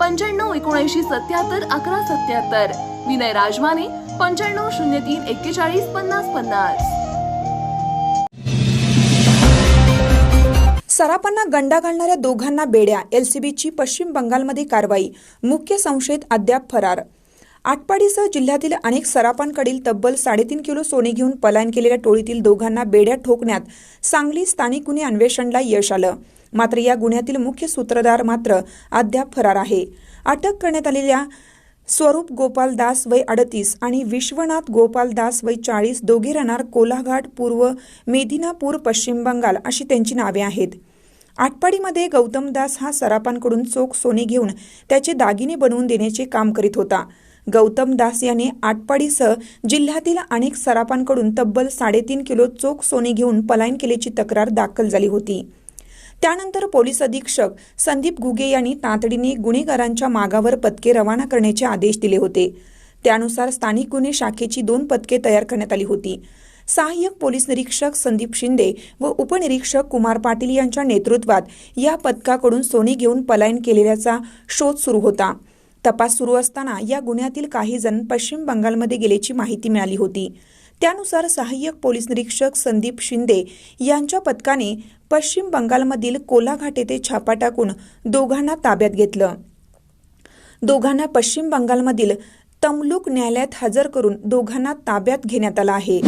पंच्याण्णव एकोणऐंशी सत्याहत्तर अकरा सत्याहत्तर. विनय राजमाने पंच्याण्णव शून्य तीन एक्केचाळीस पन्नास पन्नास. सरापांना गंडा घालणाऱ्या दोघांना बेड्या एलसीबीची पश्चिम बंगालमध्ये कारवाई मुख्य संशयित अद्याप फरार. आटपाडीसह जिल्ह्यातील अनेक सरापांकडील तब्बल साडेतीन किलो सोने घेऊन पलायन केलेल्या टोळीतील दोघांना बेड्या ठोकण्यात सांगली स्थानिक गुन्हे अन्वेषणला यश आलं. मात्र या गुन्ह्यातील मुख्य सूत्रधार मात्र अद्याप फरार आहे. अटक करण्यात आलेल्या स्वरूप गोपाल दास वय अडतीस आणि विश्वनाथ गोपाल दास वय चाळीस दोघे राहणार कोलाघाट पूर्व मेदिनापूर पश्चिम बंगाल अशी त्यांची नावे आहेत. आटपाडीमध्ये गौतम दास हा सरापांकडून चोख सोने घेऊन त्याचे दागिने बनवून देण्याचे काम करीत होता. गौतम दास याने आटपाडीसह जिल्ह्यातील अनेक सरापांकडून तब्बल साडेतीन किलो चोख सोने घेऊन पलायन केल्याची तक्रार दाखल झाली होती. त्यानंतर पोलीस अधीक्षक संदीप घुगे यांनी तातडीने गुन्हेगारांच्या मागावर पथके रवाना करण्याचे आदेश दिले होते. त्यानुसार स्थानिक गुन्हे शाखेची दोन पथके तयार करण्यात आली होती. सहाय्यक पोलीस निरीक्षक संदीप शिंदे व उपनिरीक्षक कुमार पाटील यांच्या नेतृत्वात या पथकाकडून सोने घेऊन पलायन केलेल्याचा शोध सुरू होता. तपास सुरू असताना या गुन्ह्यातील काही जण पश्चिम बंगालमध्ये गेल्याची माहिती मिळाली होती. त्यानुसार सहाय्यक पोलीस निरीक्षक संदीप शिंदे यांच्या पथकाने पश्चिम बंगालमधील कोलाघाट येथे छापा टाकून दोघांना ताब्यात घेतलं. दोघांना पश्चिम बंगालमधील तमलुक न्यायालयात हजर करून दोघांना ताब्यात घेण्यात आलं आहे.